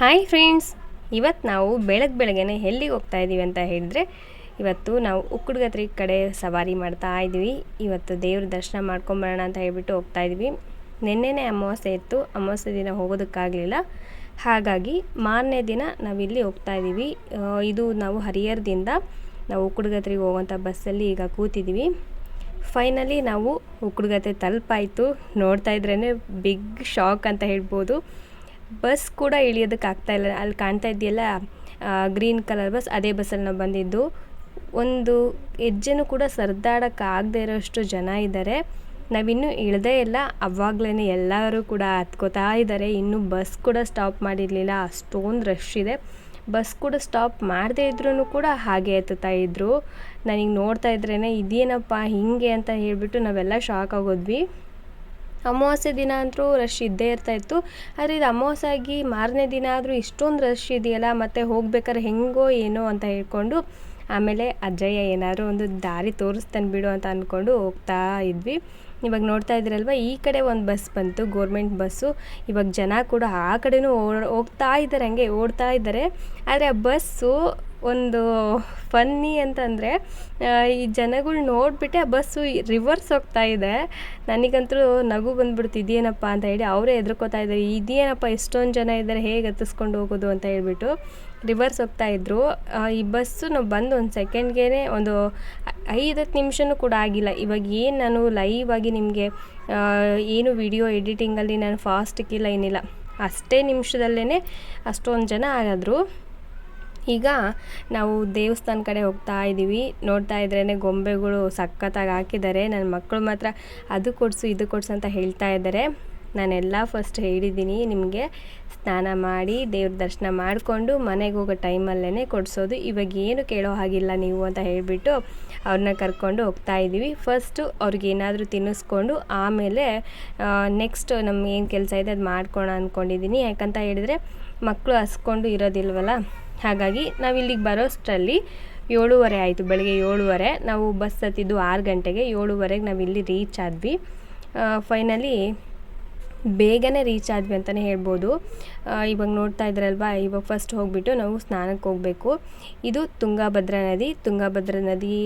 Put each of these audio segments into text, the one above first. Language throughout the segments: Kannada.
ಹಾಯ್ ಫ್ರೆಂಡ್ಸ್ ಇವತ್ತು ನಾವು ಬೆಳಗ್ಗೆ ಬೆಳಗ್ಗೆನೆ ಎಲ್ಲಿಗೆ ಹೋಗ್ತಾ ಇದ್ದೀವಿ ಅಂತ ಹೇಳಿದ್ರೆ, ಇವತ್ತು ನಾವು ಉಕ್ಕುಡ್ಗತ್ರಿ ಕಡೆ ಸವಾರಿ ಮಾಡ್ತಾ ಇದ್ವಿ. ಇವತ್ತು ದೇವ್ರ ದರ್ಶನ ಮಾಡ್ಕೊಂಬರೋಣ ಅಂತ ಹೇಳ್ಬಿಟ್ಟು ಹೋಗ್ತಾ ಇದ್ವಿ. ನಿನ್ನೆನೇ ಅಮಾವಾಸ್ಯೆ ಇತ್ತು, ಅಮಾವಾಸ್ಯೆ ದಿನ ಹೋಗೋದಕ್ಕಾಗಲಿಲ್ಲ. ಹಾಗಾಗಿ ಮಾರನೇ ದಿನ ನಾವಿಲ್ಲಿ ಹೋಗ್ತಾ ಇದ್ದೀವಿ ಇದು ನಾವು ಹರಿಹರದಿಂದ ನಾವು ಉಕ್ಕುಡ್ಗತ್ರಿಗೆ ಹೋಗುವಂಥ ಬಸ್ಸಲ್ಲಿ ಈಗ ಕೂತಿದ್ದೀವಿ ಫೈನಲಿ ನಾವು ಉಕ್ಕುಡ್ಗತೆ ತಲುಪಾಯಿತು. ನೋಡ್ತಾ ಇದ್ರೇ ಬಿಗ್ ಶಾಕ್ ಅಂತ ಹೇಳ್ಬೋದು. ಬಸ್ ಕೂಡ ಇಳಿಯೋದಕ್ಕೆ ಆಗ್ತಾ ಇಲ್ಲ. ಅಲ್ಲಿ ಕಾಣ್ತಾ ಇದೆಯಲ್ಲ ಗ್ರೀನ್ ಕಲರ್ ಬಸ್ ಅದೇ ಬಸ್ಸಲ್ಲಿ ನಾವು ಬಂದಿದ್ದು. ಒಂದು ಹೆಜ್ಜೆನೂ ಕೂಡ ಸರಿದಾಡಕ್ಕೆ ಆಗದೆ ಇರೋಷ್ಟು ಜನ ಇದ್ದಾರೆ. ನಾವಿನ್ನೂ ಇಳದೇ ಇಲ್ಲ. ಅವಾಗಲೇ ಎಲ್ಲರೂ ಕೂಡ ಹತ್ಕೋತಾ ಇದ್ದಾರೆ. ಇನ್ನೂ ಬಸ್ ಕೂಡ ಸ್ಟಾಪ್ ಮಾಡಿರಲಿಲ್ಲ. ಅಷ್ಟೊಂದು ರಶ್ ಇದೆ. ಬಸ್ ಕೂಡ ಸ್ಟಾಪ್ ಮಾಡದೇ ಇದ್ರೂ ಕೂಡ ಹಾಗೆ ಎತ್ತುತ್ತಾ ಇದ್ದರು ನನಗೆ ನೋಡ್ತಾ ಇದ್ರೇ ಇದೇನಪ್ಪ ಹಿಂಗೆ ಅಂತ ಹೇಳಿಬಿಟ್ಟು ನಾವೆಲ್ಲ ಶಾಕ್ ಆಗೋದ್ವಿ. ಅಮಾವಾಸ್ಯೆ ದಿನ ಅಂತೂ ರಶ್ ಇದ್ದೇ ಇರ್ತಾ ಇತ್ತು. ಆದರೆ ಇದು ಅಮಾವಾಸ್ಯೆ ಆಗಿ ಮಾರನೇ ದಿನ ಆದರೂ ಇಷ್ಟೊಂದು ರಶ್ ಇದೆಯಲ್ಲ, ಮತ್ತು ಹೋಗ್ಬೇಕಾದ್ರೆ ಹೆಂಗೋ ಏನೋ ಅಂತ ಹೇಳ್ಕೊಂಡು ಆಮೇಲೆ ಅಜ್ಜಯ್ಯ ಏನಾದರೂ ಒಂದು ದಾರಿ ತೋರಿಸ್ತಾನೆ ಬಿಡು ಅಂತ ಅಂದ್ಕೊಂಡು ಹೋಗ್ತಾ ಇದ್ವಿ. ಇವಾಗ ನೋಡ್ತಾ ಇದ್ದೀರಲ್ವ, ಈ ಕಡೆ ಒಂದು ಬಸ್ ಬಂತು ಗೋರ್ಮೆಂಟ್ ಬಸ್ಸು ಇವಾಗ ಜನ ಕೂಡ ಆ ಕಡೆನೂ ಓಡ್, ಹೋಗ್ತಾ ಇದ್ದಾರೆ, ಹಂಗೆ ಓಡ್ತಾ ಇದ್ದಾರೆ. ಆದರೆ ಆ ಬಸ್ಸು ಒಂದು ಫನ್ನಿ ಅಂತಂದರೆ ಈ ಜನಗಳು ನೋಡಿಬಿಟ್ಟೆ ಆ ಬಸ್ಸು ರಿವರ್ಸ್ ಹೋಗ್ತಾ ಇದೆ. ನನಗಂತೂ ನಗು ಬಂದ್ಬಿಡ್ತು, ಇದೇನಪ್ಪ ಅಂತ ಹೇಳಿ ಅವರೇ ಹೆದರ್ಕೋತಾ ಇದ್ದಾರೆ. ಇದೇನಪ್ಪ ಎಷ್ಟೊಂದು ಜನ ಇದ್ದಾರೆ, ಹೇಗೆ ಹತ್ತಿಸ್ಕೊಂಡು ಹೋಗೋದು ಅಂತ ಹೇಳ್ಬಿಟ್ಟು ರಿವರ್ಸ್ ಹೋಗ್ತಾ ಇದ್ದರು ಈ ಬಸ್ಸು ನಾವು ಬಂದು ಒಂದು ಸೆಕೆಂಡ್ಗೆ ಒಂದು ಐದು ಹತ್ತು ನಿಮಿಷನೂ ಕೂಡ ಆಗಿಲ್ಲ. ಇವಾಗ ಏನು ನಾನು ಲೈವ್ ಆಗಿ ನಿಮಗೆ ಏನು ವಿಡಿಯೋ ಎಡಿಟಿಂಗಲ್ಲಿ ನಾನು ಫಾಸ್ಟ್ ಫಾಸ್ಟಿಕ್ಕಿಲ್ಲ ಏನಿಲ್ಲ. ಅಷ್ಟೇ ನಿಮಿಷದಲ್ಲೇ ಅಷ್ಟೊಂದು ಜನ ಆಗಿದ್ರು. ಈಗ ನಾವು ದೇವಸ್ಥಾನ ಕಡೆ ಹೋಗ್ತಾ ಇದ್ದೀವಿ. ನೋಡ್ತಾ ಇದ್ರೇ ಗೊಂಬೆಗಳು ಸಖತ್ತಾಗಿ ಹಾಕಿದ್ದಾರೆ. ನನ್ನ ಮಕ್ಕಳು ಮಾತ್ರ ಅದು ಕೊಡಿಸು, ಇದು ಕೊಡಿಸು ಅಂತ ಹೇಳ್ತಾ ಇದ್ದಾರೆ. ನಾನೆಲ್ಲ ಫಸ್ಟ್ ಹೇಳಿದ್ದೀನಿ ನಿಮಗೆ. ಸ್ನಾನ ಮಾಡಿ, ದೇವ್ರ ದರ್ಶನ ಮಾಡಿಕೊಂಡು ಮನೆಗೆ ಹೋಗೋ ಟೈಮಲ್ಲೇ ಕೊಡಿಸೋದು. ಇವಾಗ ಏನು ಕೇಳೋ ಹಾಗಿಲ್ಲ ನೀವು ಅಂತ ಹೇಳಿಬಿಟ್ಟು ಅವ್ರನ್ನ ಕರ್ಕೊಂಡು ಹೋಗ್ತಾ ಇದ್ದೀವಿ. ಫಸ್ಟು ಏನಾದರೂ ತಿನ್ನಿಸ್ಕೊಂಡು ಆಮೇಲೆ ನೆಕ್ಸ್ಟ್ ನಮ್ಗೆ ಏನು ಕೆಲಸ ಇದೆ ಅದು ಮಾಡ್ಕೊಳ ಅಂದ್ಕೊಂಡಿದ್ದೀನಿ ಯಾಕಂತ ಹೇಳಿದರೆ ಮಕ್ಕಳು ಹಸ್ಕೊಂಡು ಇರೋದಿಲ್ವಲ್ಲ? ಹಾಗಾಗಿ ನಾವು ಇಲ್ಲಿಗೆ ಬರೋಷ್ಟರಲ್ಲಿ ಏಳುವರೆ ಆಯಿತು, ಬೆಳಗ್ಗೆ ಏಳುವರೆ. ನಾವು ಬಸ್ ಹತ್ತಿದ್ದು ಆರು ಗಂಟೆಗೆ ಏಳುವರೆಗೆ ನಾವು ಇಲ್ಲಿ ರೀಚ್ ಆದ್ವಿ ಫೈನಲಿ ಬೇಗನೆ ರೀಚ್ ಆದ್ವಿ ಅಂತಲೇ ಹೇಳ್ಬೋದು. ಇವಾಗ ನೋಡ್ತಾ ಇದ್ರಲ್ವಾ, ಇವಾಗ ಫಸ್ಟ್ ಹೋಗಿಬಿಟ್ಟು ನಾವು ಸ್ನಾನಕ್ಕೆ ಹೋಗಬೇಕು. ಇದು ತುಂಗಭದ್ರಾ ನದಿ ತುಂಗಭದ್ರಾ ನದಿ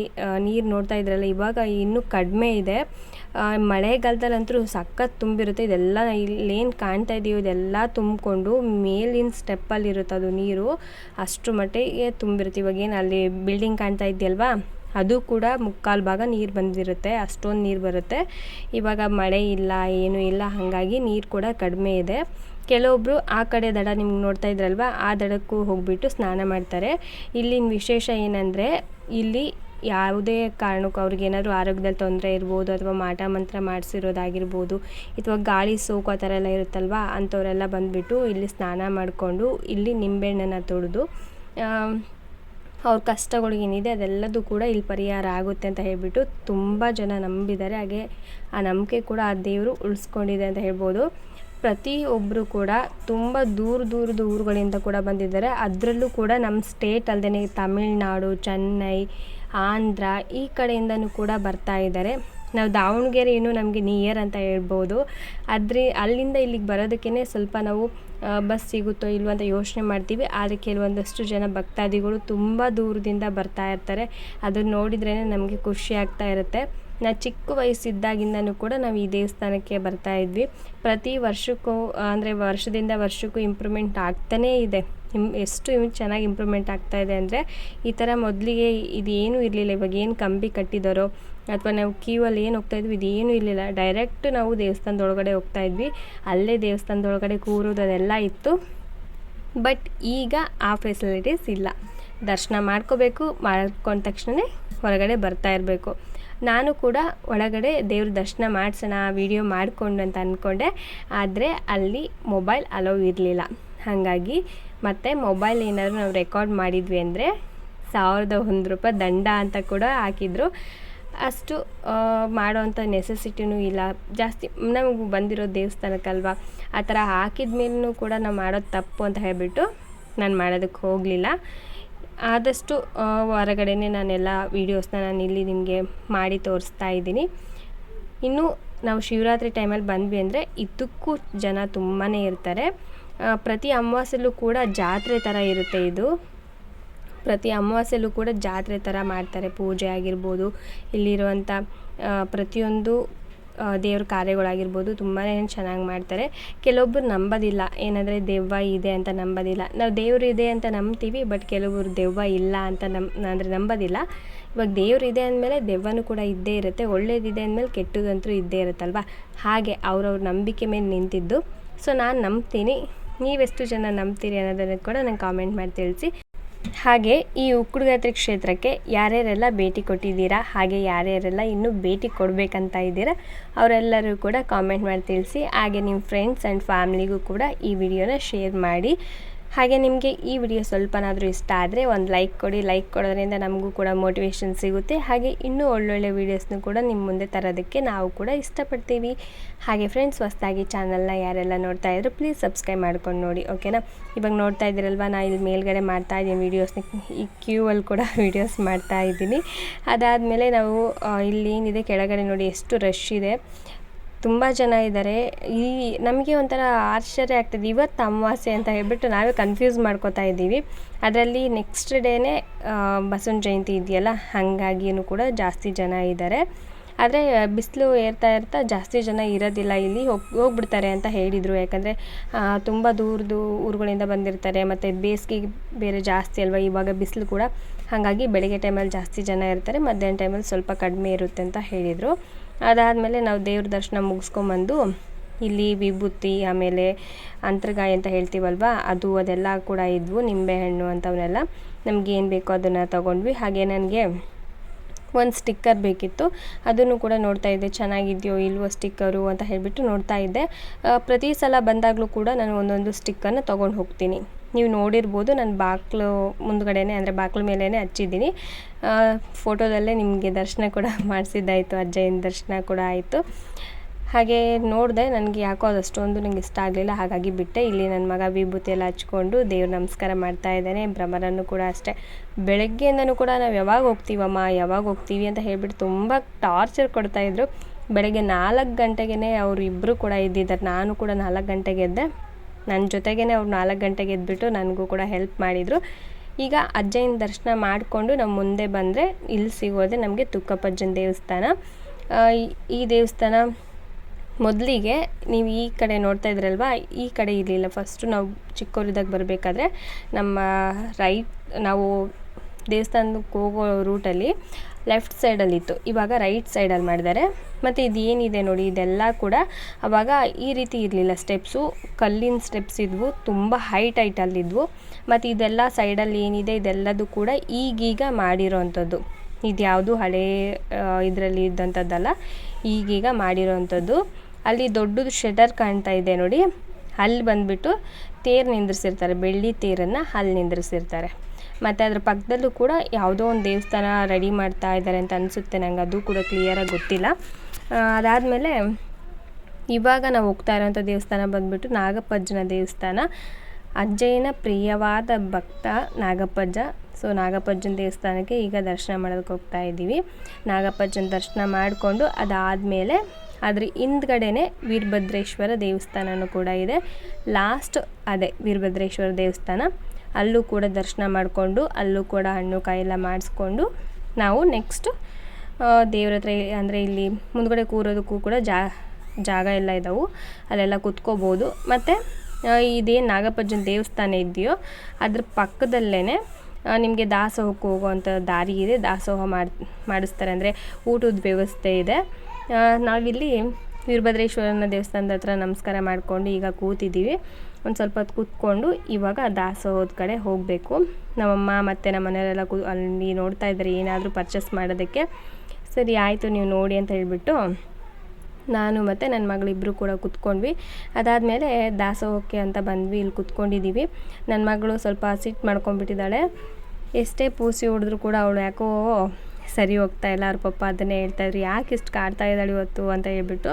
ನೀರು ನೋಡ್ತಾ ಇದ್ರಲ್ಲ, ಇವಾಗ ಇನ್ನೂ ಕಡಿಮೆ ಇದೆ. ಮಳೆಗಾಲದಲ್ಲಂತೂ ಸಖತ್ ತುಂಬಿರುತ್ತೆ, ಇದೆಲ್ಲ ಇಲ್ಲೇನು ಕಾಣ್ತಾ ಇದೆಯೋ, ಇದೆಲ್ಲ ತುಂಬಿಕೊಂಡು ಮೇಲಿನ ಸ್ಟೆಪ್ಪಲ್ಲಿರುತ್ತೆ ಅದು ನೀರು ಅಷ್ಟು ಮಟ್ಟಿಗೆ ತುಂಬಿರುತ್ತೆ. ಇವಾಗೇನು ಅಲ್ಲಿ ಬಿಲ್ಡಿಂಗ್ ಕಾಣ್ತಾ ಇದೆಯಲ್ವಾ ಅದು ಕೂಡ ಮುಕ್ಕಾಲು ಭಾಗ ನೀರು ಬಂದಿರುತ್ತೆ, ಅಷ್ಟೊಂದು ನೀರು ಬರುತ್ತೆ. ಇವಾಗ ಮಳೆ ಇಲ್ಲ, ಏನೂ ಇಲ್ಲ, ಹಾಗಾಗಿ ನೀರು ಕೂಡ ಕಡಿಮೆ ಇದೆ. ಕೆಲವೊಬ್ಬರು ಆ ಕಡೆ ದಡ ನಿಮ್ಗೆ ನೋಡ್ತಾ ಇದ್ರಲ್ವ, ಆ ದಡಕ್ಕೂ ಹೋಗಿಬಿಟ್ಟು ಸ್ನಾನ ಮಾಡ್ತಾರೆ. ಇಲ್ಲಿನ ವಿಶೇಷ ಏನಂದರೆ, ಇಲ್ಲಿ ಯಾವುದೇ ಕಾರಣಕ್ಕೂ ಏನಾದರೂ ಆರೋಗ್ಯದಲ್ಲಿ ತೊಂದರೆ ಇರ್ಬೋದು, ಅಥವಾ ಮಾಟ ಮಂತ್ರ ಮಾಡಿಸಿರೋದಾಗಿರ್ಬೋದು, ಅಥವಾ ಗಾಳಿ ಸೋಕು ಆ ಥರ ಎಲ್ಲ ಇರುತ್ತಲ್ವ, ಅಂಥವರೆಲ್ಲ ಬಂದುಬಿಟ್ಟು ಇಲ್ಲಿ ಸ್ನಾನ ಮಾಡಿಕೊಂಡು ಇಲ್ಲಿ ನಿಂಬೆಹಣ್ಣನ್ನು ತೊಳೆದು ಅವ್ರ ಕಷ್ಟಗಳು ಏನಿದೆ ಅದೆಲ್ಲದೂ ಕೂಡ ಇಲ್ಲಿ ಪರಿಹಾರ ಆಗುತ್ತೆ ಅಂತ ಹೇಳಿಬಿಟ್ಟು ತುಂಬ ಜನ ನಂಬಿದ್ದಾರೆ. ಹಾಗೆ ಆ ನಂಬಿಕೆ ಕೂಡ ಆ ದೇವರು ಉಳಿಸ್ಕೊಂಡಿದೆ ಅಂತ ಹೇಳ್ಬೋದು. ಪ್ರತಿಯೊಬ್ಬರು ಕೂಡ ತುಂಬ ದೂರ ದೂರದ ಊರುಗಳಿಂದ ಕೂಡ ಬಂದಿದ್ದಾರೆ. ಅದರಲ್ಲೂ ಕೂಡ ನಮ್ಮ ಸ್ಟೇಟ್ ಅಲ್ಲದೇ ತಮಿಳ್ನಾಡು, ಚೆನ್ನೈ, ಆಂಧ್ರ ಈ ಕಡೆಯಿಂದನೂ ಕೂಡ ಬರ್ತಾ ಇದ್ದಾರೆ. ನಾವು ದಾವಣಗೆರೆ ಏನು ನಮಗೆ ನಿಯರ್ ಅಂತ ಹೇಳ್ಬೋದು. ಆದರೆ ಅಲ್ಲಿಂದ ಇಲ್ಲಿಗೆ ಬರೋದಕ್ಕೇ ಸ್ವಲ್ಪ ನಾವು ಬಸ್ ಸಿಗುತ್ತೋ ಇಲ್ವೋ ಅಂತ ಯೋಚನೆ ಮಾಡ್ತೀವಿ. ಆದರೆ ಕೆಲವೊಂದಷ್ಟು ಜನ ಭಕ್ತಾದಿಗಳು ತುಂಬ ದೂರದಿಂದ ಬರ್ತಾ ಇರ್ತಾರೆ. ಅದನ್ನು ನೋಡಿದ್ರೇ ನಮಗೆ ಖುಷಿ ಆಗ್ತಾ ಇರುತ್ತೆ. ನಾ ಚಿಕ್ಕ ವಯಸ್ಸಿದ್ದಾಗಿಂದನೂ ಕೂಡ ನಾವು ಈ ದೇವಸ್ಥಾನಕ್ಕೆ ಬರ್ತಾ ಇದ್ವಿ. ಪ್ರತಿ ವರ್ಷಕ್ಕೂ, ಅಂದರೆ ವರ್ಷದಿಂದ ವರ್ಷಕ್ಕೂ ಇಂಪ್ರೂವ್ಮೆಂಟ್ ಆಗ್ತಾನೇ ಇದೆ. ಇಮ್, ಎಷ್ಟು ಚೆನ್ನಾಗಿ ಇಂಪ್ರೂವ್ಮೆಂಟ್ ಆಗ್ತಾ ಇದೆ ಅಂದರೆ, ಈ ಥರ ಮೊದಲಿಗೆ ಇದೇನು ಇರಲಿಲ್ಲ. ಇವಾಗ ಏನು ಕಂಬಿ ಕಟ್ಟಿದಾರೋ, ಅಥವಾ ನಾವು ಕ್ಯೂ ಅಲ್ಲಿ ಏನು ಹೋಗ್ತಾ ಇದ್ವಿ, ಇದೇನು ಇರಲಿಲ್ಲ. ಡೈರೆಕ್ಟ್ ನಾವು ದೇವಸ್ಥಾನದೊಳಗಡೆ ಹೋಗ್ತಾ ಇದ್ವಿ. ಅಲ್ಲೇ ದೇವಸ್ಥಾನದೊಳಗಡೆ ಕೂರೋದು ಅದೆಲ್ಲ ಇತ್ತು. ಬಟ್ ಈಗ ಆ ಫೆಸಿಲಿಟೀಸ್ ಇಲ್ಲ. ದರ್ಶನ ಮಾಡ್ಕೋಬೇಕು, ಮಾಡ್ಕೊಂಡ ತಕ್ಷಣವೇ ಹೊರಗಡೆ ಬರ್ತಾ ಇರಬೇಕು. ನಾನು ಕೂಡ ಒಳಗಡೆ ದೇವ್ರ ದರ್ಶನ ಮಾಡಿಸೋಣ ವಿಡಿಯೋ ಮಾಡಿಕೊಂಡು ಅಂತ ಅಂದ್ಕೊಂಡೆ ಆದರೆ ಅಲ್ಲಿ ಮೊಬೈಲ್ ಅಲೋ ಇರಲಿಲ್ಲ. ಹಾಗಾಗಿ ಮತ್ತು ಮೊಬೈಲ್ ಏನಾದರೂ ನಾವು ರೆಕಾರ್ಡ್ ಮಾಡಿದ್ವಿ ಅಂದರೆ ಸಾವಿರದ ಒಂದು ರೂಪಾಯಿ ದಂಡ ಅಂತ ಕೂಡ ಹಾಕಿದ್ರು. ಅಷ್ಟು ಮಾಡೋವಂಥ ನೆಸೆಸಿಟಿನೂ ಇಲ್ಲ. ಜಾಸ್ತಿ ನಮಗೆ ಬಂದಿರೋ ದೇವಸ್ಥಾನಕ್ಕಲ್ವ, ಆ ಥರ ಹಾಕಿದ ಮೇಲೂ ಕೂಡ ನಾವು ಮಾಡೋದು ತಪ್ಪು ಅಂತ ಹೇಳಿಬಿಟ್ಟು ನಾನು ಮಾಡೋದಕ್ಕೆ ಹೋಗಲಿಲ್ಲ. ಆದಷ್ಟು ಹೊರಗಡೆನೆ ನಾನೆಲ್ಲ ವೀಡಿಯೋಸ್ನ ನಾನು ಇಲ್ಲಿ ನಿಮಗೆ ಮಾಡಿ ತೋರಿಸ್ತಾ ಇದ್ದೀನಿ. ಇನ್ನು ನಾವು ಶಿವರಾತ್ರಿ ಟೈಮಲ್ಲಿ ಬಂದ್ವಿ ಅಂದರೆ ಇದಕ್ಕೂ ಜನ ತುಂಬಾ ಇರ್ತಾರೆ. ಪ್ರತಿ ಅಮಾವಾಸ್ಯಲ್ಲೂ ಕೂಡ ಜಾತ್ರೆ ಥರ ಇರುತ್ತೆ ಇದು. ಪ್ರತಿ ಅಮಾವಾಸ್ಯಲ್ಲೂ ಕೂಡ ಜಾತ್ರೆ ಥರ ಮಾಡ್ತಾರೆ. ಪೂಜೆ ಆಗಿರ್ಬೋದು ಇಲ್ಲಿರುವಂಥ ಪ್ರತಿಯೊಂದು ದೇವ್ರ ಕಾರ್ಯಗಳಾಗಿರ್ಬೋದು ತುಂಬಾ ಚೆನ್ನಾಗಿ ಮಾಡ್ತಾರೆ. ಕೆಲವೊಬ್ಬರು ನಂಬೋದಿಲ್ಲ. ಏನಂದರೆ ದೆವ್ವ ಇದೆ ಅಂತ ನಂಬೋದಿಲ್ಲ. ನಾವು ದೇವ್ರು ಇದೆ ಅಂತ ನಂಬ್ತೀವಿ ಬಟ್ ಕೆಲವರು ದೆವ್ವ ಇಲ್ಲ ಅಂತ ನಮ್, ಅಂದರೆ ನಂಬೋದಿಲ್ಲ. ಇವಾಗ ದೇವ್ರು ಇದೆ ಅಂದಮೇಲೆ ದೆವ್ವನೂ ಕೂಡ ಇದ್ದೇ ಇರುತ್ತೆ. ಒಳ್ಳೇದಿದೆ ಅಂದಮೇಲೆ ಕೆಟ್ಟದಂತೂ ಇದ್ದೇ ಇರುತ್ತಲ್ವ? ಹಾಗೆ ಅವ್ರವ್ರ ನಂಬಿಕೆ ಮೇಲೆ ನಿಂತಿದ್ದು. ಸೊ ನಾನು ನಂಬ್ತೀನಿ. ನೀವೆಷ್ಟು ಜನ ನಂಬ್ತೀರಿ ಅನ್ನೋದನ್ನು ಕೂಡ ನಂಗೆ ಕಾಮೆಂಟ್ ಮಾಡಿ ತಿಳಿಸಿ. ಹಾಗೆ ಈ ಉಕ್ಕುಡುಗಾತ್ರಿ ಕ್ಷೇತ್ರಕ್ಕೆ ಯಾರ್ಯಾರೆಲ್ಲ ಭೇಟಿ ಕೊಟ್ಟಿದ್ದೀರಾ, ಹಾಗೆ ಯಾರ್ಯಾರೆಲ್ಲ ಇನ್ನೂ ಭೇಟಿ ಕೊಡಬೇಕಂತ ಇದ್ದೀರಾ, ಅವರೆಲ್ಲರೂ ಕೂಡ ಕಾಮೆಂಟ್ ಮಾಡಿ ತಿಳಿಸಿ. ಹಾಗೆ ನಿಮ್ಮ ಫ್ರೆಂಡ್ಸ್ ಆ್ಯಂಡ್ ಫ್ಯಾಮ್ಲಿಗೂ ಕೂಡ ಈ ವಿಡಿಯೋನ ಶೇರ್ ಮಾಡಿ. ಹಾಗೆ ನಿಮಗೆ ಈ ವಿಡಿಯೋ ಸ್ವಲ್ಪನಾದರೂ ಇಷ್ಟ ಆದರೆ ಒಂದು ಲೈಕ್ ಕೊಡಿ, ಲೈಕ್ ಕೊಡೋದ್ರಿಂದ ನಮಗೂ ಕೂಡ ಮೋಟಿವೇಶನ್ ಸಿಗುತ್ತೆ. ಹಾಗೆ ಇನ್ನೂ ಒಳ್ಳೊಳ್ಳೆ ವೀಡಿಯೋಸ್ನು ಕೂಡ ನಿಮ್ಮ ಮುಂದೆ ತರೋದಕ್ಕೆ ನಾವು ಕೂಡ ಇಷ್ಟಪಡ್ತೀವಿ. ಹಾಗೆ ಫ್ರೆಂಡ್ಸ್ ಹೊಸ್ದಾಗಿ ಚಾನಲ್ನ ಯಾರೆಲ್ಲ ನೋಡ್ತಾ ಇದ್ರು ಪ್ಲೀಸ್ ಸಬ್ಸ್ಕ್ರೈಬ್ ಮಾಡ್ಕೊಂಡು ನೋಡಿ ಓಕೆನಾ ಇವಾಗ ನೋಡ್ತಾ ಇದ್ದೀರಲ್ವ ನಾನು ಇಲ್ಲಿ ಮೇಲ್ಗಡೆ ಮಾಡ್ತಾ ಇದ್ದೀನಿ ವೀಡಿಯೋಸ್ನ ಈ ಕ್ಯೂ ಅಲ್ಲಿ ಕೂಡ ವೀಡಿಯೋಸ್ ಮಾಡ್ತಾ ಇದ್ದೀನಿ. ಅದಾದಮೇಲೆ ನಾವು ಇಲ್ಲಿ ಏನಿದೆ, ಕೆಳಗಡೆ ನೋಡಿ ಎಷ್ಟು ರಶ್ ಇದೆ. ತುಂಬ ಜನ ಇದ್ದಾರೆ ಈ ನಮಗೆ ಒಂಥರ ಆಶ್ಚರ್ಯ ಆಗ್ತದೆ. ಇವತ್ತು ಅಮಾವಾಸ್ಯೆ ಅಂತ ಹೇಳ್ಬಿಟ್ಟು ನಾವೇ ಕನ್ಫ್ಯೂಸ್ ಮಾಡ್ಕೋತಾ ಇದ್ದೀವಿ. ಅದರಲ್ಲಿ ನೆಕ್ಸ್ಟ್ ಡೇನೇ ಬಸವನ ಜಯಂತಿ ಇದೆಯಲ್ಲ ಹಾಗಾಗಿಯೂ ಕೂಡ ಜಾಸ್ತಿ ಜನ ಇದ್ದಾರೆ ಆದರೆ, ಬಿಸಿಲು ಏರ್ತಾ ಇರ್ತಾ ಜಾಸ್ತಿ ಜನ ಇರೋದಿಲ್ಲ. ಇಲ್ಲಿ ಹೋಗಿ, ಹೋಗ್ಬಿಡ್ತಾರೆ ಅಂತ ಹೇಳಿದರು. ಯಾಕಂದರೆ ತುಂಬ ದೂರದ್ದು ಊರುಗಳಿಂದ ಬಂದಿರ್ತಾರೆ. ಮತ್ತು ಬೇಸಿಗೆ ಬೇರೆ ಜಾಸ್ತಿ ಅಲ್ವಾ? ಇವಾಗ ಬಿಸಿಲು ಕೂಡ. ಹಾಗಾಗಿ ಬೆಳಗ್ಗೆ ಟೈಮಲ್ಲಿ ಜಾಸ್ತಿ ಜನ ಇರ್ತಾರೆ. ಮಧ್ಯಾಹ್ನ ಟೈಮಲ್ಲಿ ಸ್ವಲ್ಪ ಕಡಿಮೆ ಇರುತ್ತೆ ಅಂತ ಹೇಳಿದರು. ಅದಾದಮೇಲೆ ನಾವು ದೇವ್ರ ದರ್ಶನ ಮುಗಿಸ್ಕೊಂಬಂದು ಇಲ್ಲಿ ವಿಭೂತಿ, ಆಮೇಲೆ ಅಂತರ್ಗಾಯ ಅಂತ ಹೇಳ್ತೀವಲ್ವಾ, ಅದು ಅದೆಲ್ಲ ಕೂಡ ಇದ್ವು ನಿಂಬೆಹಣ್ಣು ಅಂಥವನ್ನೆಲ್ಲ ನಮ್ಗೆ ಏನು ಬೇಕೋ ಅದನ್ನು ತೊಗೊಂಡ್ವಿ. ಹಾಗೆ ನನಗೆ ಒಂದು ಸ್ಟಿಕ್ಕರ್ ಬೇಕಿತ್ತು. ಅದನ್ನು ಕೂಡ ನೋಡ್ತಾ ಇದ್ದೆ. ಚೆನ್ನಾಗಿದೆಯೋ ಇಲ್ವೋ ಸ್ಟಿಕ್ಕರು ಅಂತ ಹೇಳಿಬಿಟ್ಟು ನೋಡ್ತಾ ಇದ್ದೆ. ಪ್ರತಿ ಸಲ ಬಂದಾಗಲೂ ಕೂಡ ನಾನು ಒಂದೊಂದು ಸ್ಟಿಕ್ಕನ್ನು ತೊಗೊಂಡು ಹೋಗ್ತೀನಿ. ನೀವು ನೋಡಿರ್ಬೋದು, ನಾನು ಬಾಕ್ಲು ಮುಂದ್ಗಡೆ ಅಂದರೆ ಬಾಗಿಲು ಮೇಲೇ ಹಚ್ಚಿದ್ದೀನಿ. ಫೋಟೋದಲ್ಲೇ ನಿಮಗೆ ದರ್ಶನ ಕೂಡ ಮಾಡಿಸಿದ್ದಾಯಿತು, ಅಜ್ಜಯ್ಯನ ದರ್ಶನ ಕೂಡ ಆಯಿತು. ಹಾಗೆ ನೋಡಿದೆ, ನನಗೆ ಯಾಕೋ ಅದು ಅಷ್ಟೊಂದು ನಂಗೆ ಇಷ್ಟ ಆಗಲಿಲ್ಲ, ಹಾಗಾಗಿ ಬಿಟ್ಟೆ. ಇಲ್ಲಿ ನನ್ನ ಮಗ ವಿಭೂತಿ ಎಲ್ಲ ಹಚ್ಕೊಂಡು ದೇವ್ರ ನಮಸ್ಕಾರ ಮಾಡ್ತಾ ಇದ್ದಾನೆ, ಭ್ರಮರನ್ನು ಕೂಡ ಅಷ್ಟೇ. ಬೆಳಗ್ಗೆಯಿಂದನೂ ಕೂಡ ನಾವು ಯಾವಾಗ ಹೋಗ್ತೀವಮ್ಮ, ಯಾವಾಗ ಹೋಗ್ತೀವಿ ಅಂತ ಹೇಳಿಬಿಟ್ಟು ತುಂಬ ಟಾರ್ಚರ್ ಕೊಡ್ತಾಯಿದ್ರು ಬೆಳಗ್ಗೆ ನಾಲ್ಕು ಗಂಟೆಗೇ ಅವರು ಇಬ್ಬರು ಕೂಡ ಇದ್ದಿದ್ದಾರೆ, ನಾನು ಕೂಡ ನಾಲ್ಕು ಗಂಟೆಗೆ ಎದ್ದೆ. ನನ್ನ ಜೊತೆಗೇ ಅವ್ರು ನಾಲ್ಕು ಗಂಟೆಗೆ ಎದ್ಬಿಟ್ಟು ನನಗೂ ಕೂಡ ಹೆಲ್ಪ್ ಮಾಡಿದರು. ಈಗ ಅಜ್ಜಯ್ಯನ ದರ್ಶನ ಮಾಡಿಕೊಂಡು ನಾವು ಮುಂದೆ ಬಂದರೆ ಇಲ್ಲಿ ಸಿಗೋದೆ ನಮಗೆ ತುಕ್ಕಪ್ಪಜ್ಜನ ದೇವಸ್ಥಾನ. ಈ ದೇವಸ್ಥಾನ ಮೊದಲಿಗೆ ನೀವು ಈ ಕಡೆ ನೋಡ್ತಾ ಇದ್ರಲ್ವಾ? ಈ ಕಡೆ ಇರಲಿಲ್ಲ. ಫಸ್ಟು ನಾವು ಚಿಕ್ಕವರಿದ್ದಾಗ ಬರಬೇಕಾದ್ರೆ ನಮ್ಮ ರೈಟ್, ನಾವು ದೇವಸ್ಥಾನಕ್ಕೆ ಹೋಗೋ ರೂಟಲ್ಲಿ ಲೆಫ್ಟ್ ಸೈಡಲ್ಲಿತ್ತು. ಇವಾಗ ರೈಟ್ ಸೈಡಲ್ಲಿ ಮಾಡಿದ್ದಾರೆ. ಮತ್ತು ಇದು ಏನಿದೆ ನೋಡಿ, ಇದೆಲ್ಲ ಕೂಡ ಅವಾಗ ಈ ರೀತಿ ಇರಲಿಲ್ಲ. ಸ್ಟೆಪ್ಸು, ಕಲ್ಲಿನ ಸ್ಟೆಪ್ಸ್ ಇದ್ವು, ತುಂಬ ಹೈಟ್ ಹೈಟಲ್ಲಿದ್ವು ಮತ್ತು ಇದೆಲ್ಲ ಸೈಡಲ್ಲಿ ಏನಿದೆ, ಇದೆಲ್ಲದೂ ಕೂಡ ಈಗೀಗ ಮಾಡಿರೋವಂಥದ್ದು ಇದ್ಯಾವುದು ಹಳೇ ಇದರಲ್ಲಿ ಇದ್ದಂಥದ್ದಲ್ಲ, ಈಗೀಗ ಮಾಡಿರೋವಂಥದ್ದು ಅಲ್ಲಿ ದೊಡ್ಡದು ಶೆಟರ್ ಕಾಣ್ತಾ ಇದೆ ನೋಡಿ. ಅಲ್ಲಿ ಬಂದುಬಿಟ್ಟು ತೇರು ನಿಂದ್ರಿಸಿರ್ತಾರೆ, ಬೆಳ್ಳಿ ತೇರನ್ನು ಅಲ್ಲಿ ನಿಂದ್ರಿಸಿರ್ತಾರೆ. ಮತ್ತು ಅದ್ರ ಪಕ್ಕದಲ್ಲೂ ಕೂಡ ಯಾವುದೋ ಒಂದು ದೇವಸ್ಥಾನ ರೆಡಿ ಮಾಡ್ತಾ ಇದ್ದಾರೆ ಅಂತ ಅನಿಸುತ್ತೆ. ನಂಗೆ ಅದು ಕೂಡ ಕ್ಲಿಯರಾಗಿ ಗೊತ್ತಿಲ್ಲ. ಅದಾದಮೇಲೆ ಇವಾಗ ನಾವು ಹೋಗ್ತಾ ಇರೋಂಥ ದೇವಸ್ಥಾನ ಬಂದುಬಿಟ್ಟು ನಾಗಪ್ಪಜ್ಜನ ದೇವಸ್ಥಾನ. ಅಜ್ಜಯ್ಯನ ಪ್ರಿಯವಾದ ಭಕ್ತ ನಾಗಪ್ಪಜ್ಜ. ಸೊ, ನಾಗಪ್ಪಜ್ಜನ ದೇವಸ್ಥಾನಕ್ಕೆ ಈಗ ದರ್ಶನ ಮಾಡೋದಕ್ಕೆ ಹೋಗ್ತಾ ಇದ್ದೀವಿ. ನಾಗಪ್ಪಜ್ಜನ ದರ್ಶನ ಮಾಡಿಕೊಂಡು ಅದಾದಮೇಲೆ ಅದ್ರ ಹಿಂದ್ಗಡೆನೆ ವೀರಭದ್ರೇಶ್ವರ ದೇವಸ್ಥಾನವೂ ಕೂಡ ಇದೆ. ಲಾಸ್ಟ್ ಅದೇ ವೀರಭದ್ರೇಶ್ವರ ದೇವಸ್ಥಾನ. ಅಲ್ಲೂ ಕೂಡ ದರ್ಶನ ಮಾಡಿಕೊಂಡು, ಅಲ್ಲೂ ಕೂಡ ಹಣ್ಣು ಕಾಯಿ ಎಲ್ಲ ಮಾಡಿಸ್ಕೊಂಡು ನಾವು ನೆಕ್ಸ್ಟ್ ದೇವ್ರ ಹತ್ರ ಅಂದರೆ ಇಲ್ಲಿ ಮುಂದ್ಗಡೆ ಕೂರೋದಕ್ಕೂ ಕೂಡ ಜಾ, ಜಾಗ ಎಲ್ಲ ಇದ್ದಾವೆ ಅಲ್ಲೆಲ್ಲ ಕುತ್ಕೋಬೋದು. ಮತ್ತು ಇದೇನು ನಾಗಪ್ಪಜ್ಜನ ದೇವಸ್ಥಾನ ಇದೆಯೋ, ಅದ್ರ ಪಕ್ಕದಲ್ಲೇ ನಿಮಗೆ ದಾಸೋಹಕ್ಕೆ ಹೋಗುವಂಥ ದಾರಿ ಇದೆ. ದಾಸೋಹ ಮಾಡಿ, ಮಾಡಿಸ್ತಾರೆ. ಅಂದರೆ ಊಟದ ವ್ಯವಸ್ಥೆ ಇದೆ. ನಾವಿಲ್ಲಿ ವೀರಭದ್ರೇಶ್ವರನ ದೇವಸ್ಥಾನದ ಹತ್ರ ನಮಸ್ಕಾರ ಮಾಡಿಕೊಂಡು ಈಗ ಕೂತಿದ್ದೀವಿ. ಒಂದು ಸ್ವಲ್ಪ ಹೊತ್ತು ಕೂತ್ಕೊಂಡು ಇವಾಗ ದಾಸೋಹದ ಕಡೆ ಹೋಗಬೇಕು. ನಮ್ಮಮ್ಮ ಮತ್ತು ನಮ್ಮ ಮನೆಯವರೆಲ್ಲ ಕೂ ಅಲ್ಲಿ ನೋಡ್ತಾ ಇದ್ದಾರೆ, ಏನಾದರೂ ಪರ್ಚೇಸ್ ಮಾಡೋದಕ್ಕೆ. ಸರಿ, ಆಯಿತು, ನೀವು ನೋಡಿ ಅಂತ ಹೇಳಿಬಿಟ್ಟು ನಾನು ಮತ್ತು ನನ್ನ ಮಗಳಿಬ್ಬರು ಕೂಡ ಕುತ್ಕೊಂಡ್ವಿ. ಅದಾದಮೇಲೆ ದಾಸೋಹಕ್ಕೆ ಅಂತ ಬಂದ್ವಿ, ಇಲ್ಲಿ ಕುತ್ಕೊಂಡಿದ್ದೀವಿ. ನನ್ನ ಮಗಳು ಸ್ವಲ್ಪ ಸಿಟ್ ಮಾಡ್ಕೊಂಡ್ಬಿಟ್ಟಿದ್ದಾಳೆ. ಎಷ್ಟೇ ಪೂಸಿ ಹೊಡೆದ್ರು ಕೂಡ ಅವಳು ಯಾಕೋ ಸರಿ ಹೋಗ್ತಾ ಇಲ್ಲ, ಅವ್ರ ಪಪ್ಪ ಅದನ್ನೇ ಹೇಳ್ತಾಯಿದ್ರು ಯಾಕೆ ಇಷ್ಟು ಕಾಡ್ತಾ ಇದ್ದಾಳೆ ಇವತ್ತು ಅಂತ ಹೇಳ್ಬಿಟ್ಟು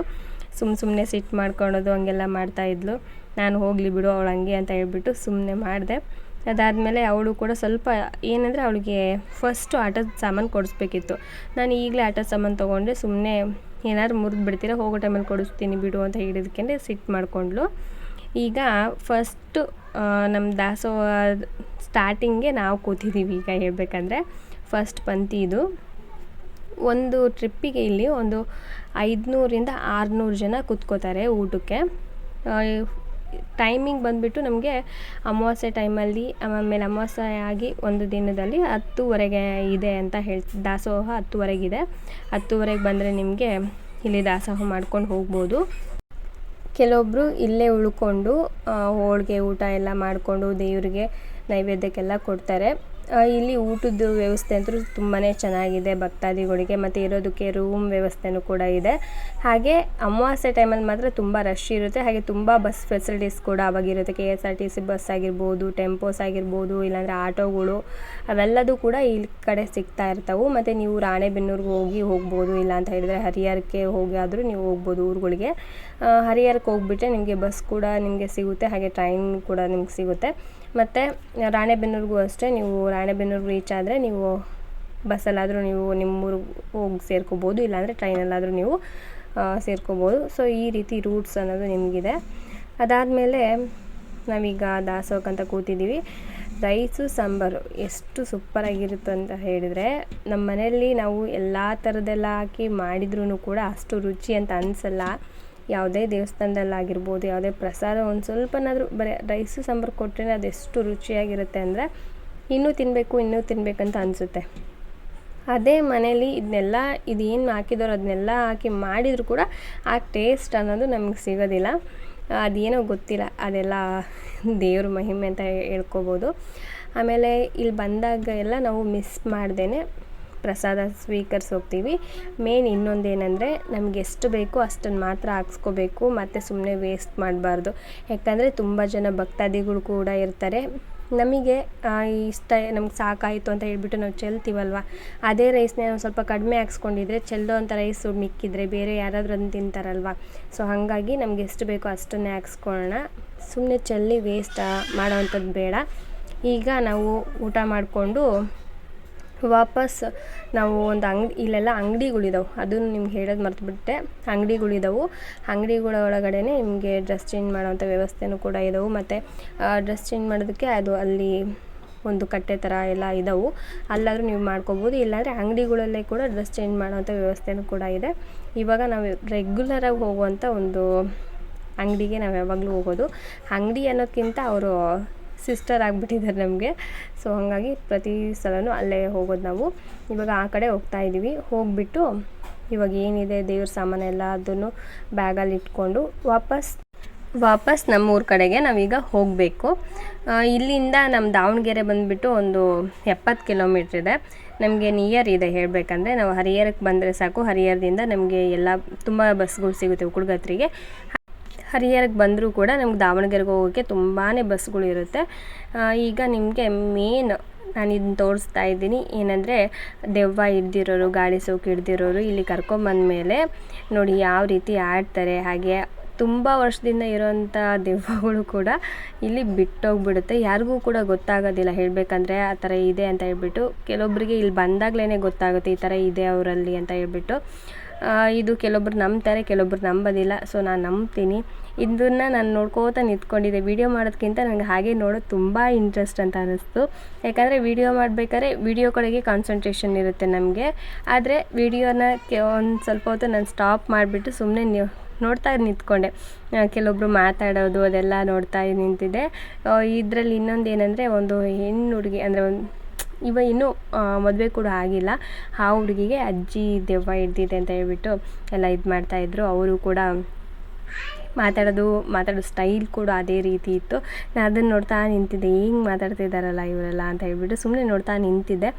ಸುಮ್ಮ ಸುಮ್ಮನೆ ಸಿಟ್ಟು ಮಾಡ್ಕೊಳೋದು, ಹಂಗೆಲ್ಲ ಮಾಡ್ತಾಯಿದ್ಲು ನಾನು ಹೋಗಲಿ ಬಿಡು ಅವಳು ಹಂಗೆ ಅಂತ ಹೇಳ್ಬಿಟ್ಟು ಸುಮ್ಮನೆ ಮಾಡಿದೆ. ಅದಾದಮೇಲೆ ಅವಳು ಕೂಡ ಸ್ವಲ್ಪ ಏನಂದರೆ ಅವಳಿಗೆ ಫಸ್ಟು ಆಟದ ಸಾಮಾನು ಕೊಡಿಸ್ಬೇಕಿತ್ತು. ನಾನು ಈಗಲೇ ಆಟದ ಸಾಮಾನು ತೊಗೊಂಡೆ ಸುಮ್ಮನೆ ಏನಾದ್ರು ಮುರಿದು ಬಿಡ್ತೀರಾ ಹೋಗೋ ಟೈಮಲ್ಲಿ ಕೊಡಿಸ್ತೀನಿ ಬಿಡು ಅಂತ ಹೇಳಿದಕ್ಕೆ ಸಿಟ್ಟು ಮಾಡಿಕೊಂಡ್ಳು. ಈಗ ಫಸ್ಟು ನಮ್ಮ ದಾಸೋಹ ಸ್ಟಾರ್ಟಿಂಗ್ಗೆ ನಾವು ಕೂತಿದ್ದೀವಿ ಈಗ ಹೇಳ್ಬೇಕಂದ್ರೆ. ಫಸ್ಟ್ ಪಂತಿ ಇದು. ಒಂದು ಟ್ರಿಪ್ಪಿಗೆ ಇಲ್ಲಿ ಒಂದು ಐದುನೂರಿಂದ ಆರುನೂರು ಜನ ಕೂತ್ಕೋತಾರೆ ಊಟಕ್ಕೆ. ಟೈಮಿಂಗ್ ಬಂದುಬಿಟ್ಟು ನಮಗೆ ಅಮಾವಾಸ್ಯೆ ಟೈಮಲ್ಲಿ ಆಮೇಲೆ ಅಮಾವಾಸ್ಯೆ ಆಗಿ ಒಂದು ದಿನದಲ್ಲಿ ಹತ್ತುವರೆಗೆ ಇದೆ ಅಂತ ಹೇಳಿ, ದಾಸೋಹ ಹತ್ತುವರೆಗಿದೆ ಹತ್ತುವರೆಗೆ ಬಂದರೆ ನಿಮಗೆ ಇಲ್ಲಿ ದಾಸೋಹ ಮಾಡ್ಕೊಂಡು ಹೋಗ್ಬೋದು. ಕೆಲವೊಬ್ಬರು ಇಲ್ಲೇ ಉಳ್ಕೊಂಡು ಹೋಳಿಗೆ ಊಟ ಎಲ್ಲ ಮಾಡಿಕೊಂಡು ದೇವರಿಗೆ ನೈವೇದ್ಯಕ್ಕೆಲ್ಲ ಕೊಡ್ತಾರೆ. ಇಲ್ಲಿ ಊಟದ ವ್ಯವಸ್ಥೆ ಅಂತೂ ತುಂಬಾ ಚೆನ್ನಾಗಿದೆ ಭಕ್ತಾದಿಗಳಿಗೆ, ಮತ್ತು ಇರೋದಕ್ಕೆ ರೂಮ್ ವ್ಯವಸ್ಥೆನೂ ಕೂಡ ಇದೆ. ಹಾಗೆ ಅಮಾವಾಸ್ಯೆ ಟೈಮಲ್ಲಿ ಮಾತ್ರ ತುಂಬ ರಶ್ ಇರುತ್ತೆ. ಹಾಗೆ ತುಂಬ ಬಸ್ ಫೆಸಿಲಿಟೀಸ್ ಕೂಡ ಅವಾಗಿರುತ್ತೆ K S R T C bus ಆಗಿರ್ಬೋದು ಟೆಂಪೋಸ್ ಆಗಿರ್ಬೋದು, ಇಲ್ಲಾಂದರೆ ಆಟೋಗಳು, ಅವೆಲ್ಲದೂ ಕೂಡ ಇಲ್ಲಿ ಕಡೆ ಸಿಗ್ತಾ ಇರ್ತವೆ. ಮತ್ತು ನೀವು ರಾಣೆಬೆನ್ನೂರಿಗೆ ಹೋಗಿ ಹೋಗ್ಬೋದು, ಇಲ್ಲ ಅಂತ ಹೇಳಿದರೆ ಹರಿಹರಕ್ಕೆ ಹೋಗಿ ಆದರೂ ನೀವು ಹೋಗ್ಬೋದು ಊರುಗಳಿಗೆ. ಹರಿಹರಕ್ಕೆ ಹೋಗ್ಬಿಟ್ಟೆ ನಿಮಗೆ ಬಸ್ ಕೂಡ ನಿಮಗೆ ಸಿಗುತ್ತೆ, ಹಾಗೆ ಟ್ರೈನ್ ಕೂಡ ನಿಮ್ಗೆ ಸಿಗುತ್ತೆ. ಮತ್ತು ರಾಣೆಬೆನ್ನೂರಿಗೂ ಅಷ್ಟೇ, ನೀವು ರಾಣೆಬೆನ್ನೂರು ರೀಚ್ ಆದರೆ ನೀವು ಬಸ್ಸಲ್ಲಾದರೂ ನೀವು ನಿಮ್ಮೂರಿಗೆ ಹೋಗಿ ಸೇರ್ಕೋಬೋದು, ಇಲ್ಲಾಂದರೆ ಟ್ರೈನಲ್ಲಾದರೂ ನೀವು ಸೇರ್ಕೋಬೋದು. ಸೊ ಈ ರೀತಿ ರೂಟ್ಸ್ ಅನ್ನೋದು ನಿಮಗಿದೆ. ಅದಾದಮೇಲೆ ನಾವೀಗ ಅಂತ ಕೂತಿದ್ದೀವಿ. ರೈಸು ಸಾಂಬಾರು ಎಷ್ಟು ಸೂಪರಾಗಿರುತ್ತೆ ಅಂತ ಹೇಳಿದರೆ ನಮ್ಮ ಮನೆಯಲ್ಲಿ ನಾವು ಎಲ್ಲ ಥರದ್ದೆಲ್ಲ ಹಾಕಿ ಮಾಡಿದ್ರೂ ಕೂಡ ಅಷ್ಟು ರುಚಿ ಅಂತ ಅನಿಸಲ್ಲ. ಯಾವುದೇ ದೇವಸ್ಥಾನದಲ್ಲಾಗಿರ್ಬೋದು ಯಾವುದೇ ಪ್ರಸಾದ, ಒಂದು ಸ್ವಲ್ಪನಾದರೂ ಬರೀ ರೈಸು ಸಾಂಬಾರು ಕೊಟ್ಟರೆ ಅದೆಷ್ಟು ರುಚಿಯಾಗಿರುತ್ತೆ ಅಂದರೆ ಇನ್ನೂ ತಿನ್ನಬೇಕು ಇನ್ನೂ ತಿನ್ನಬೇಕಂತ ಅನಿಸುತ್ತೆ. ಅದೇ ಮನೇಲಿ ಇದನ್ನೆಲ್ಲ ಇದೇನು ಹಾಕಿದಾರೋ ಅದನ್ನೆಲ್ಲ ಹಾಕಿ ಮಾಡಿದರೂ ಕೂಡ ಆ ಟೇಸ್ಟ್ ಅನ್ನೋದು ನಮಗೆ ಸಿಗೋದಿಲ್ಲ. ಅದೇನೋ ಗೊತ್ತಿಲ್ಲ, ಅದೆಲ್ಲ ದೇವ್ರ ಮಹಿಮೆ ಅಂತ ಹೇಳ್ಕೊಬೋದು. ಆಮೇಲೆ ಇಲ್ಲಿ ಬಂದಾಗ ಎಲ್ಲ ನಾವು ಮಿಸ್ ಮಾಡ್ದೇ ಪ್ರಸಾದ ಸ್ವೀಕರಿಸಿ ಹೋಗ್ತೀವಿ ಮೇನ್ ಇನ್ನೊಂದೇನೆಂದರೆ ನಮ್ಗೆ ಎಷ್ಟು ಬೇಕೋ ಅಷ್ಟನ್ನು ಮಾತ್ರ ಹಾಕ್ಸ್ಕೋಬೇಕು, ಮತ್ತು ಸುಮ್ಮನೆ ವೇಸ್ಟ್ ಮಾಡಬಾರ್ದು. ಯಾಕಂದರೆ ತುಂಬ ಜನ ಭಕ್ತಾದಿಗಳು ಕೂಡ ಇರ್ತಾರೆ. ನಮಗೆ ಇಷ್ಟ, ನಮ್ಗೆ ಸಾಕಾಯಿತು ಅಂತ ಹೇಳ್ಬಿಟ್ಟು ನಾವು ಚೆಲ್ತೀವಲ್ವ? ಅದೇ ರೈಸ್ನೇ ನಾವು ಸ್ವಲ್ಪ ಕಡಿಮೆ ಹಾಕ್ಸ್ಕೊಂಡಿದ್ರೆ ಚೆಲ್ಲೋ ಅಂತ ರೈಸು ಮಿಕ್ಕಿದ್ರೆ ಬೇರೆ ಯಾರಾದರೂ ಅದನ್ನು ತಿಂತಾರಲ್ವ? ಸೊ ಹಾಗಾಗಿ ನಮ್ಗೆ ಎಷ್ಟು ಬೇಕೋ ಅಷ್ಟನ್ನೇ ಹಾಕ್ಸ್ಕೊಳ್ಳೋಣ ಸುಮ್ಮನೆ ಚೆಲ್ಲಿ ವೇಸ್ಟ್ ಮಾಡೋವಂಥದ್ದು ಬೇಡ. ಈಗ ನಾವು ಊಟ ಮಾಡಿಕೊಂಡು ವಾಪಸ್ ನಾವು ಒಂದು ಅಂಗಡಿ ಇಲ್ಲೆಲ್ಲ ಅಂಗಡಿಗಳಿದಾವೆ. ಅದನ್ನು ನಿಮ್ಗೆ ಹೇಳೋದು ಮರೆತುಬಿಟ್ಟೆ. ಅಂಗಡಿಗಳಿದಾವೆ. ಅಂಗಡಿಗಳ ಒಳಗಡೆ ನಿಮಗೆ ಡ್ರೆಸ್ ಚೇಂಜ್ ಮಾಡೋವಂಥ ವ್ಯವಸ್ಥೆನೂ ಕೂಡ ಇದಾವೆ. ಮತ್ತು ಡ್ರೆಸ್ ಚೇಂಜ್ ಮಾಡೋದಕ್ಕೆ ಅದು ಅಲ್ಲಿ ಒಂದು ಕಟ್ಟೆ ಥರ ಎಲ್ಲ ಇದಾವೆ. ಅಲ್ಲಾದರೂ ನೀವು ಮಾಡ್ಕೋಬೋದು. ಇಲ್ಲಾಂದರೆ ಅಂಗಡಿಗಳಲ್ಲೇ ಕೂಡ ಡ್ರೆಸ್ ಚೇಂಜ್ ಮಾಡೋವಂಥ ವ್ಯವಸ್ಥೆನೂ ಕೂಡ ಇದೆ. ಇವಾಗ ನಾವು ರೆಗ್ಯುಲರಾಗಿ ಹೋಗುವಂಥ ಒಂದು ಅಂಗಡಿಗೆ ನಾವು ಯಾವಾಗಲೂ ಹೋಗೋದು. ಅಂಗಡಿ ಅನ್ನೋದಕ್ಕಿಂತ ಅವರು ಸಿಸ್ಟರ್ ಆಗಿಬಿಟ್ಟಿದ್ದಾರೆ ನಮಗೆ. ಸೊ ಹಾಗಾಗಿ ಪ್ರತಿ ಸಲವೂ ಅಲ್ಲೇ ಹೋಗೋದು ನಾವು. ಇವಾಗ ಆ ಕಡೆ ಹೋಗ್ತಾ ಇದ್ದೀವಿ. ಹೋಗಿಬಿಟ್ಟು ಇವಾಗ ಏನಿದೆ, ದೇವ್ರ ಸಾಮಾನೆಲ್ಲ ಅದನ್ನು ಬ್ಯಾಗಲ್ಲಿ ಇಟ್ಕೊಂಡು ವಾಪಸ್ ವಾಪಸ್ ನಮ್ಮೂರ ಕಡೆಗೆ ನಾವೀಗ ಹೋಗಬೇಕು. ಇಲ್ಲಿಂದ ನಮ್ಮ ದಾವಣಗೆರೆ ಬಂದುಬಿಟ್ಟು ಒಂದು ಎಪ್ಪತ್ತು ಕಿಲೋಮೀಟ್ರ್ ಇದೆ. ನಮಗೆ ನಿಯರ್ ಇದೆ ಹೇಳಬೇಕಂದ್ರೆ. ನಾವು ಹರಿಹರಕ್ಕೆ ಬಂದರೆ ಸಾಕು. ಹರಿಹರದಿಂದ ನಮಗೆ ಎಲ್ಲ ತುಂಬ ಬಸ್ಗಳು ಸಿಗುತ್ತೆ ಉಕ್ಕುಡ್ಗತ್ರಿಗೆ ಹರಿಹರಕ್ಕೆ ಬಂದರೂ ಕೂಡ ನಮ್ಗೆ ದಾವಣಗೆರೆಗೆ ಹೋಗೋಕ್ಕೆ ತುಂಬಾ ಬಸ್ಗಳಿರುತ್ತೆ ಈಗ ನಿಮಗೆ ಮೇನ್ ನಾನು ಇದನ್ನ ತೋರಿಸ್ತಾ ಇದ್ದೀನಿ. ಏನಂದರೆ ದೆವ್ವ ಹಿಡ್ದಿರೋರು, ಗಾಳಿ ಸೋಕು ಹಿಡ್ದಿರೋರು ಇಲ್ಲಿ ಕರ್ಕೊಂಬಂದಮೇಲೆ ನೋಡಿ ಯಾವ ರೀತಿ ಆಡ್ತಾರೆ. ಹಾಗೆ ತುಂಬ ವರ್ಷದಿಂದ ಇರೋವಂಥ ದೆವ್ವಗಳು ಕೂಡ ಇಲ್ಲಿ ಬಿಟ್ಟೋಗ್ಬಿಡುತ್ತೆ. ಯಾರಿಗೂ ಕೂಡ ಗೊತ್ತಾಗೋದಿಲ್ಲ ಹೇಳಬೇಕಂದ್ರೆ ಆ ಥರ ಇದೆ ಅಂತ ಹೇಳ್ಬಿಟ್ಟು. ಕೆಲವೊಬ್ಬರಿಗೆ ಇಲ್ಲಿ ಬಂದಾಗಲೇ ಗೊತ್ತಾಗುತ್ತೆ ಈ ಥರ ಇದೆ ಅವರಲ್ಲಿ ಅಂತ ಹೇಳ್ಬಿಟ್ಟು. ಇದು ಕೆಲವೊಬ್ರು ನಂಬ್ತಾರೆ, ಕೆಲವೊಬ್ರು ನಂಬೋದಿಲ್ಲ. ಸೊ ನಾನು ನಂಬ್ತೀನಿ. ಇದನ್ನು ನಾನು ನೋಡ್ಕೋತ ನಿಂತ್ಕೊಂಡಿದ್ದೆ. ವಿಡಿಯೋ ಮಾಡೋದಕ್ಕಿಂತ ನನಗೆ ಹಾಗೆ ನೋಡೋದು ತುಂಬ ಇಂಟ್ರೆಸ್ಟ್ ಅಂತ ಅನ್ನಿಸ್ತು ಯಾಕಂದರೆ ವಿಡಿಯೋ ಮಾಡಬೇಕಾದ್ರೆ ವಿಡಿಯೋ ಕಡೆಗೆ ಕಾನ್ಸಂಟ್ರೇಷನ್ ಇರುತ್ತೆ ನಮಗೆ. ಆದರೆ ವಿಡಿಯೋನ ಒಂದು ಸ್ವಲ್ಪ ಹೊತ್ತು ನಾನು ಸ್ಟಾಪ್ ಮಾಡಿಬಿಟ್ಟು ಸುಮ್ಮನೆ ನೀವು ನೋಡ್ತಾ ನಿಂತ್ಕೊಂಡೆ. ಕೆಲವೊಬ್ಬರು ಮಾತಾಡೋದು ಅದೆಲ್ಲ ನೋಡ್ತಾ ನಿಂತಿದ್ದೆ. ಇದರಲ್ಲಿ ಇನ್ನೊಂದು ಏನಂದರೆ ಒಂದು ಹೆಣ್ಣು ಹುಡುಗಿ ಅಂದರೆ ಒಂದು ಇವ ಇನ್ನೂ ಮದುವೆ ಕೂಡ ಆಗಿಲ್ಲ. ಆ ಹುಡುಗಿಗೆ ಅಜ್ಜಿ, ದೆವ್ವ ಹಿಡ್ದಿದೆ ಅಂತ ಹೇಳ್ಬಿಟ್ಟು ಎಲ್ಲ ಇದು ಮಾಡ್ತಾಯಿದ್ರು ಅವರು ಕೂಡ ಮಾತಾಡೋದು, ಮಾತಾಡೋ ಸ್ಟೈಲ್ ಕೂಡ ಅದೇ ರೀತಿ ಇತ್ತು. ನಾನು ಅದನ್ನು ನೋಡ್ತಾ ನಿಂತಿದ್ದೆ. ಹಿಂಗೆ ಮಾತಾಡ್ತಿದ್ದಾರಲ್ಲ ಇವರೆಲ್ಲ ಅಂತ ಹೇಳ್ಬಿಟ್ಟು ಸುಮ್ಮನೆ ನೋಡ್ತಾ ನಿಂತಿದ್ದೆ.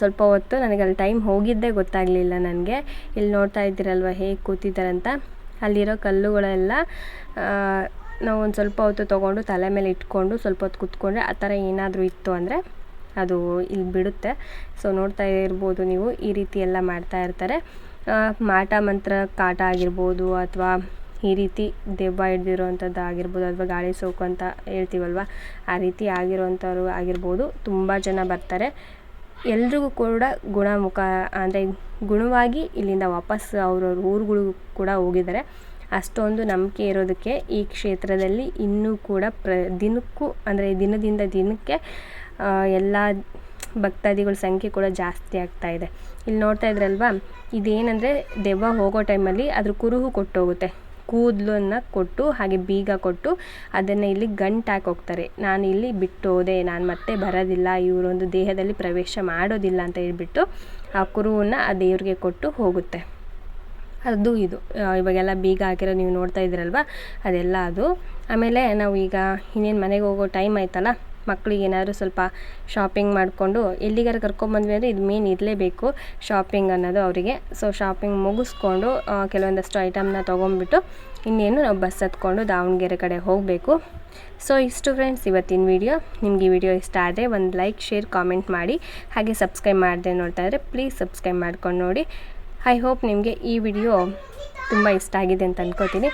ಸ್ವಲ್ಪ ಹೊತ್ತು ನನಗೆ ಅಲ್ಲಿ ಟೈಮ್ ಹೋಗಿದ್ದೇ ಗೊತ್ತಾಗಲಿಲ್ಲ ನನಗೆ. ಇಲ್ಲಿ ನೋಡ್ತಾ ಇದ್ದೀರಲ್ವ, ಹೇಗೆ ಕೂತಿದ್ದಾರಂತ. ಅಲ್ಲಿರೋ ಕಲ್ಲುಗಳೆಲ್ಲ ನಾವು ಒಂದು ಸ್ವಲ್ಪ ಹೊತ್ತು ತೊಗೊಂಡು ತಲೆ ಮೇಲೆ ಇಟ್ಕೊಂಡು ಸ್ವಲ್ಪ ಹೊತ್ತು ಕೂತ್ಕೊಂಡ್ರೆ ಆ ಥರ ಏನಾದರೂ ಇತ್ತು ಅಂದರೆ ಅದು ಇಲ್ಲಿ ಬಿಡುತ್ತೆ. ಸೊ ನೋಡ್ತಾ ಇರ್ಬೋದು ನೀವು. ಈ ರೀತಿ ಎಲ್ಲ ಮಾಡ್ತಾ ಇರ್ತಾರೆ. ಮಾಟ ಮಂತ್ರ ಕಾಟ ಆಗಿರ್ಬೋದು ಅಥವಾ ಈ ರೀತಿ ದೆವ್ವ ಹಿಡ್ದಿರೋವಂಥದ್ದು ಆಗಿರ್ಬೋದು ಅಥವಾ ಗಾಳಿ ಸೋಕು ಅಂತ ಹೇಳ್ತೀವಲ್ವ, ಆ ರೀತಿ ಆಗಿರುವಂಥವ್ರು ಆಗಿರ್ಬೋದು. ತುಂಬ ಜನ ಬರ್ತಾರೆ. ಎಲ್ರಿಗೂ ಕೂಡ ಗುಣಮುಖ, ಅಂದರೆ ಗುಣವಾಗಿ ಇಲ್ಲಿಂದ ವಾಪಸ್ ಅವ್ರವ್ರ ಊರುಗಳಿಗೂ ಕೂಡ ಹೋಗಿದ್ದಾರೆ. ಅಷ್ಟೊಂದು ನಂಬಿಕೆ ಇರೋದಕ್ಕೆ ಈ ಕ್ಷೇತ್ರದಲ್ಲಿ ಇನ್ನೂ ಕೂಡ ಪ್ರ, ದಿನಕ್ಕೂ, ಅಂದರೆ ದಿನದಿಂದ ದಿನಕ್ಕೆ ಎಲ್ಲ ಭಕ್ತಾದಿಗಳ ಸಂಖ್ಯೆ ಕೂಡ ಜಾಸ್ತಿ ಆಗ್ತಾ ಇದೆ. ಇಲ್ಲಿ ನೋಡ್ತಾ ಇದ್ರಲ್ವಾ, ಇದೇನಂದರೆ ದೆವ್ವ ಹೋಗೋ ಟೈಮಲ್ಲಿ ಅದ್ರ ಕುರುಹು ಕೊಟ್ಟೋಗುತ್ತೆ. ಕೂದಲನ್ನು ಕೊಟ್ಟು, ಹಾಗೆ ಬೀಗ ಕೊಟ್ಟು ಅದನ್ನು ಇಲ್ಲಿ ಗಂಟು ಹಾಕಿ ಹೋಗ್ತಾರೆ ನಾನು ಇಲ್ಲಿ ಬಿಟ್ಟು ಹೋದೆ ನಾನು ಮತ್ತೆ ಬರೋದಿಲ್ಲ, ಇವರೊಂದು ದೇಹದಲ್ಲಿ ಪ್ರವೇಶ ಮಾಡೋದಿಲ್ಲ ಅಂತ ಹೇಳ್ಬಿಟ್ಟು ಆ ಕುರುವನ್ನು ಆ ದೇವ್ರಿಗೆ ಕೊಟ್ಟು ಹೋಗುತ್ತೆ. ಅದು ಇದು. ಇವಾಗೆಲ್ಲ ಬೀಗ ಹಾಕಿರೋ ನೀವು ನೋಡ್ತಾ ಇದ್ದೀರಲ್ವ? ಅದೆಲ್ಲ ಅದು. ಆಮೇಲೆ ನಾವು ಈಗ ಇನ್ನೇನು ಮನೆಗೆ ಹೋಗೋ ಟೈಮ್ ಆಯ್ತಲ್ಲ? ಮಕ್ಕಳಿಗೆ ಏನಾದರೂ ಸ್ವಲ್ಪ ಶಾಪಿಂಗ್ ಮಾಡಿಕೊಂಡು ಎಲ್ಲಿಗಾರ ಕರ್ಕೊಂಬಂದ್ವಿ ಅಂದರೆ ಇದು ಮೇನ್ ಇರಲೇಬೇಕು ಶಾಪಿಂಗ್ ಅನ್ನೋದು ಅವರಿಗೆ. ಸೊ ಶಾಪಿಂಗ್ ಮುಗಿಸ್ಕೊಂಡು ಕೆಲವೊಂದಷ್ಟು ಐಟಮ್ನ ತೊಗೊಂಡ್ಬಿಟ್ಟು ಇನ್ನೇನು ನಾವು ಬಸ್ ಹತ್ಕೊಂಡು ದಾವಣಗೆರೆ ಕಡೆ ಹೋಗಬೇಕು. ಸೊ ಇಷ್ಟು ಫ್ರೆಂಡ್ಸ್ ಇವತ್ತಿನ ವಿಡಿಯೋ ನಿಮಗೆ ಈ ವಿಡಿಯೋ ಇಷ್ಟ ಆದರೆ ಒಂದು ಲೈಕ್ ಶೇರ್ ಕಾಮೆಂಟ್ ಮಾಡಿ. ಹಾಗೆ ಸಬ್ಸ್ಕ್ರೈಬ್ ಮಾಡಿದೆ ನೋಡ್ತಾ ಇದ್ದರೆ ಪ್ಲೀಸ್ ಸಬ್ಸ್ಕ್ರೈಬ್ ಮಾಡ್ಕೊಂಡು ನೋಡಿ. ಐ ಹೋಪ್ ನಿಮಗೆ ಈ ವಿಡಿಯೋ ತುಂಬ ಇಷ್ಟ ಆಗಿದೆ ಅಂತ ಅನ್ಕೋತೀನಿ.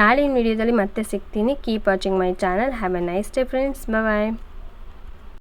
ನಾಳಿನ ವಿಡಿಯೋದಲ್ಲಿ ಮತ್ತೆ ಸಿಗ್ತೀನಿ. Keep watching my channel have a nice day friends bye